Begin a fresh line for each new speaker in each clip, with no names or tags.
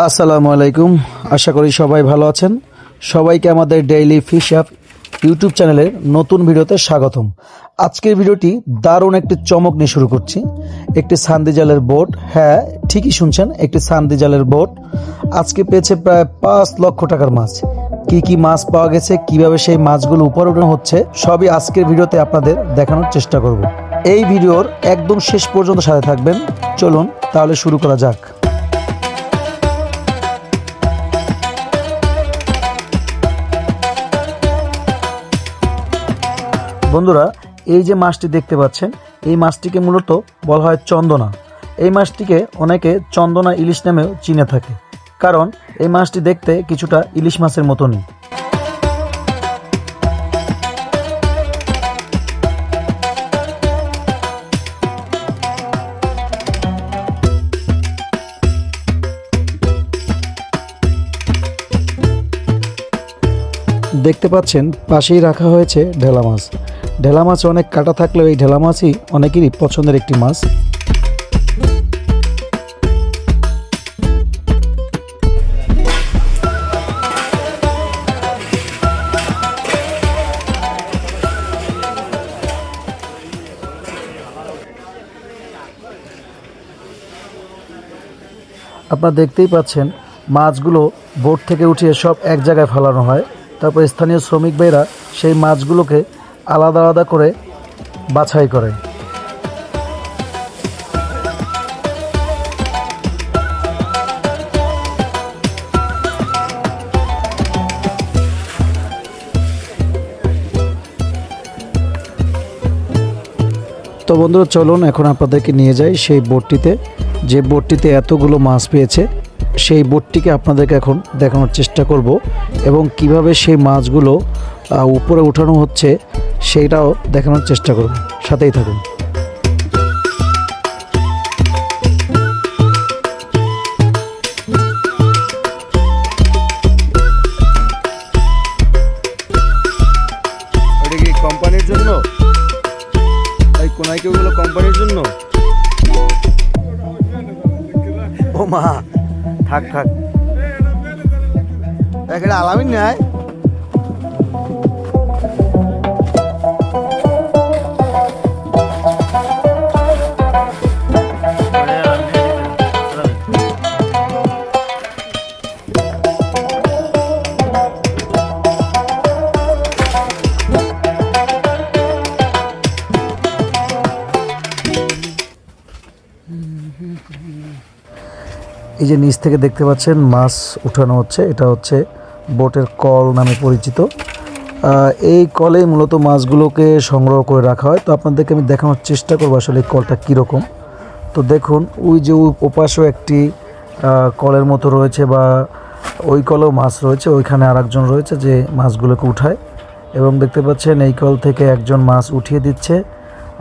আসসালামু আলাইকুম। আশা করি সবাই ভালো আছেন। সবাইকে আমাদের ডেইলি ফিশ অ্যাপ ইউটিউব চ্যানেলের নতুন ভিডিওতে স্বাগতম। আজকের ভিডিওটি দারুণ একটি চমক নিয়ে শুরু করছি। একটি সান্দি জালের বোট। হ্যাঁ ঠিকই শুনছেন, একটি সান্দি জালের বোট। আজকে পেয়েছে প্রায় পাঁচ লক্ষ টাকার মাছ। কি কি মাছ পাওয়া গেছে, কীভাবে সেই মাছগুলো উপরে উঠানো হচ্ছে, সবই আজকের ভিডিওতে আপনাদের দেখানোর চেষ্টা করব। এই ভিডিওর একদম শেষ পর্যন্ত সাথে থাকবেন। চলুন, তাহলে শুরু করা যাক। বন্ধুরা, এই যে মাছটি দেখতে পাচ্ছেন, এই মাছটিকে মূলত বলা হয় চন্দনা। এই মাছটিকে অনেকে চন্দনা ইলিশ নামেও চিনে থাকে, কারণ এই মাছটি দেখতে কিছুটা ইলিশ মাছের মতনই। দেখতে পাচ্ছেন, পাশেই রাখা হয়েছে ঢেলা মাছ। ঢেলা মাছ অনেক কাটা থাকলেও এই ঢেলা মাছই অনেকেরই পছন্দের একটি মাছ। আপনারা দেখতেই পাচ্ছেন, মাছগুলো বোট থেকে উঠিয়ে সব এক জায়গায় ফেলানো হয়। তারপর স্থানীয় শ্রমিক ভাইরা সেই মাছগুলোকে আলাদা আলাদা করে বাছাই করে। তো বন্ধুরা, চলুন এখন আপনাদেরকে নিয়ে যাই সেই বোটটিতে। যে বোটটিতে এতগুলো মাছ পেয়েছে সেই বোটটিকে আপনাদেরকে এখন দেখানোর চেষ্টা করব এবং কীভাবে সেই মাছগুলো উপরে উঠানো হচ্ছে সেইটাও দেখানোর চেষ্টা করব। সাথেই থাকুন।
ওটা কি কোম্পানির জন্য? এই কোম্পানির জন্য? ও মা থাক থাক এটা আলামিন নেয়
এই যে নিচ থেকে দেখতে পাচ্ছেন, মাছ উঠানো হচ্ছে। এটা হচ্ছে বোটের কল নামে পরিচিত। এই কলেই মূলত মাছগুলোকে সংগ্রহ করে রাখা হয়। তো আপনাদেরকে আমি দেখানোর চেষ্টা করব আসলে এই কলটা কীরকম। তো দেখুন, ওই যে ওপাশেও একটি কলের মতো রয়েছে বা ওই কলেও মাছ রয়েছে। ওইখানে আরেকজন রয়েছে যে মাছগুলোকে উঠায়। এবং দেখতে পাচ্ছেন, এই কল থেকে একজন মাছ উঠিয়ে দিচ্ছে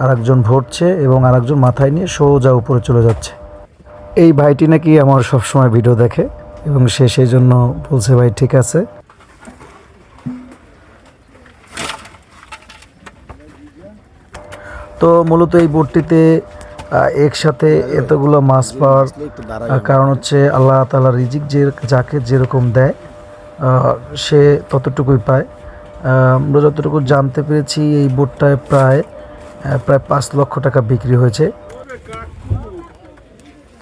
আর একজন ভরছে এবং আর একজন মাথায় নিয়ে সোজা উপরে চলে যাচ্ছে। এই ভাইটি নাকি আমার সবসময় ভিডিও দেখে এবং সে সেই জন্য বলছে, ভাই, ঠিক আছে। তো মূলত এই বোটটিতে একসাথে এতগুলো মাছ পাওয়ার কারণ হচ্ছে আল্লাহ তালা রিজিক যে, যাকে যেরকম দেয় সে ততটুকুই পায়। আমরা যতটুকু জানতে পেরেছি, এই বোটটায় প্রায় প্রায় পাঁচ লক্ষ টাকা বিক্রি হয়েছে।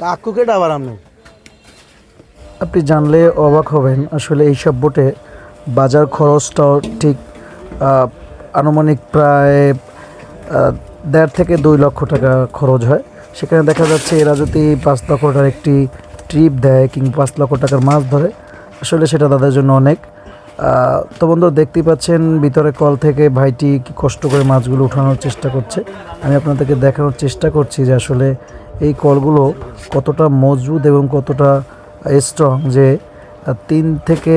কাকুকে ডাবার আমি
আপনি জানলে অবাক হবেন, আসলে এইসব বোটে বাজার খরচটাও ঠিক আনুমানিক প্রায় দেড় থেকে দুই লক্ষ টাকা খরচ হয়। সেখানে দেখা যাচ্ছে এরা যদি পাঁচ লক্ষ টাকার একটি ট্রিপ দেয় কিংবা পাঁচ লক্ষ টাকার মাছ ধরে, আসলে সেটা তাদের জন্য অনেক। তো বন্ধু, দেখতেই পাচ্ছেন, ভিতরে কল থেকে ভাইটি কি কষ্ট করে মাছগুলো উঠানোর চেষ্টা করছে। আমি আপনাদেরকে দেখানোর চেষ্টা করছি যে আসলে এই কলগুলো কতটা মজবুত এবং কতটা স্ট্রং যে তিন থেকে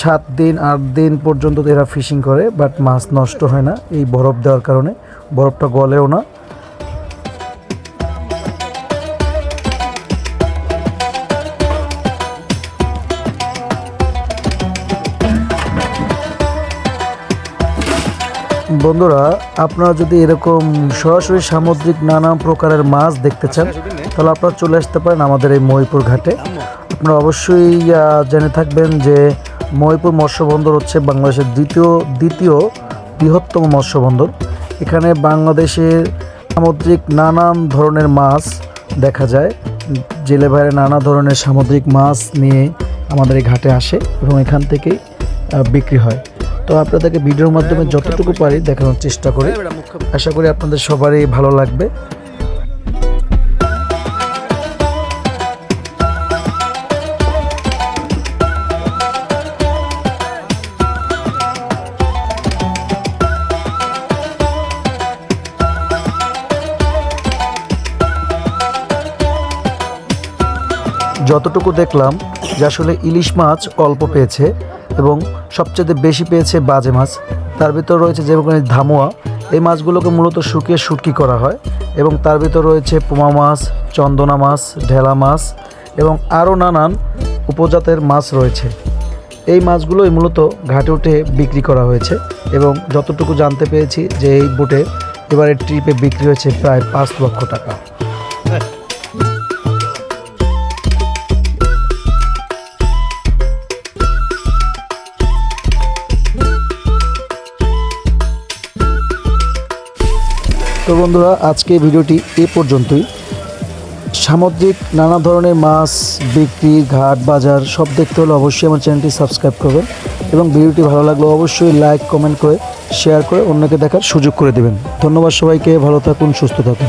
সাত দিন, আট দিন পর্যন্ত এরা ফিশিং করে বাট মাছ নষ্ট হয় না। এই বরফ দেওয়ার কারণে। বরফটা গলেও না। বন্ধুরা, আপনারা যদি এরকম সরাসরি সামুদ্রিক নানা প্রকারের মাছ দেখতে চান, তাহলে আপনারা চলে আসতে পারেন আমাদের এই মহিপুর ঘাটে। আপনারা অবশ্যই জেনে থাকবেন যে মহিপুর মৎস্য বন্দর হচ্ছে বাংলাদেশের দ্বিতীয় দ্বিতীয় বৃহত্তম মৎস্য বন্দর এখানে বাংলাদেশের সামুদ্রিক নানান ধরনের মাছ দেখা যায়। জেলে বাইরে নানা ধরনের সামুদ্রিক মাছ নিয়ে আমাদের এই ঘাটে আসে এবং এখান থেকেই বিক্রি হয়। তো আপনাদেরকে ভিডিওর মাধ্যমে যতটুকু পারি দেখানোর চেষ্টা করি। আশা করি আপনাদের সবারই ভালো লাগবে। যতটুকু দেখলাম যে আসলে ইলিশ মাছ অল্প পেয়েছে। এবং সবচেয়ে বেশি পেয়েছে বাজে মাছ। তার ভিতর রয়েছে যেমন ধামুয়া। এই মাছগুলোকে মূলত শুকিয়ে শুটকি করা হয় এবং তার ভিতর রয়েছে পোমা মাছ, চন্দনা মাছ, ঢেলা মাছ এবং আরও নানান উপজাতের মাছ রয়েছে। এই মাছগুলোই মূলত ঘাটে উঠে বিক্রি করা হয়েছে এবং যতটুকু জানতে পেরেছি যে এই বোটে এবারের ট্রিপে বিক্রি হয়েছে প্রায় পাঁচ লক্ষ টাকা। তো বন্ধুরা, আজকে ভিডিওটি এ পর্যন্তই। সামুদ্রিক নানা ধরনের মাছ, বিক্রি, ঘাট, বাজার, সব দেখতে হলে অবশ্যই আমার চ্যানেলটি সাবস্ক্রাইব করবেন এবং ভিডিওটি ভালো লাগলে অবশ্যই লাইক, কমেন্ট করে, শেয়ার করে অন্যকে দেখার সুযোগ করে দেবেন। ধন্যবাদ সবাইকে, ভালো থাকুন, সুস্থ থাকুন।